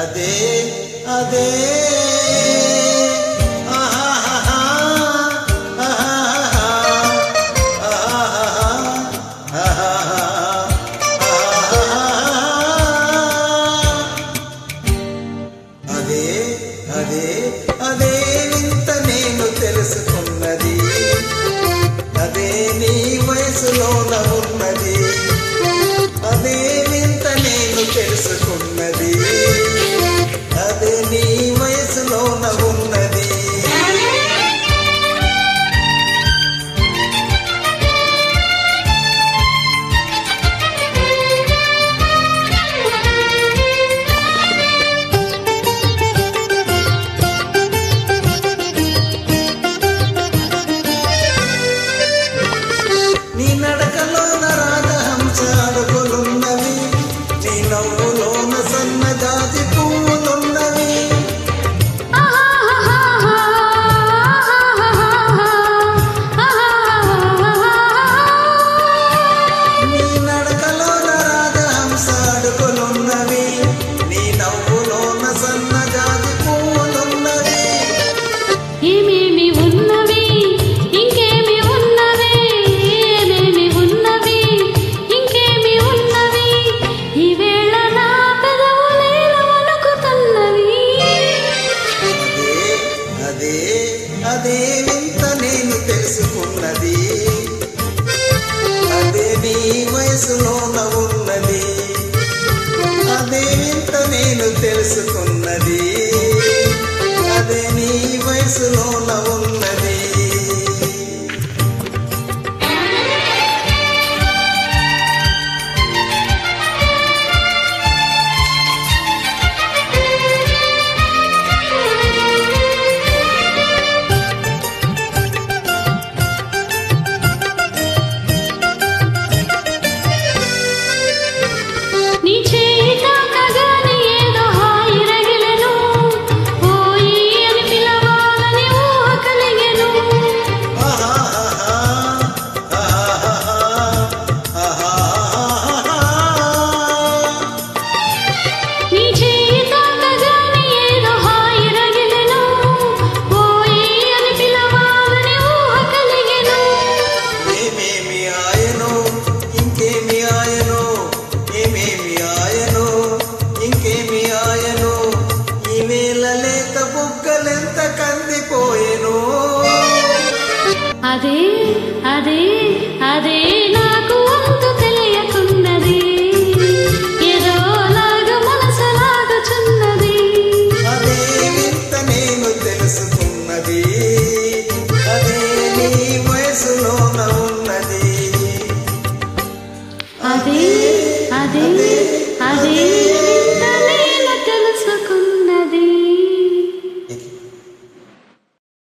അതേ അതേ నేను తెలుసుకున్నది. అదే నీ వయసులోన ఉన్న అదే అదే అదే నాకు అంతు తెలియకున్నది ఏదోలాగా మనసలాగుచున్నది అదే వింత నేను తెలుసుకున్నది. అదే నీ వయసులోన ఉన్నది. అదే అదే అదే.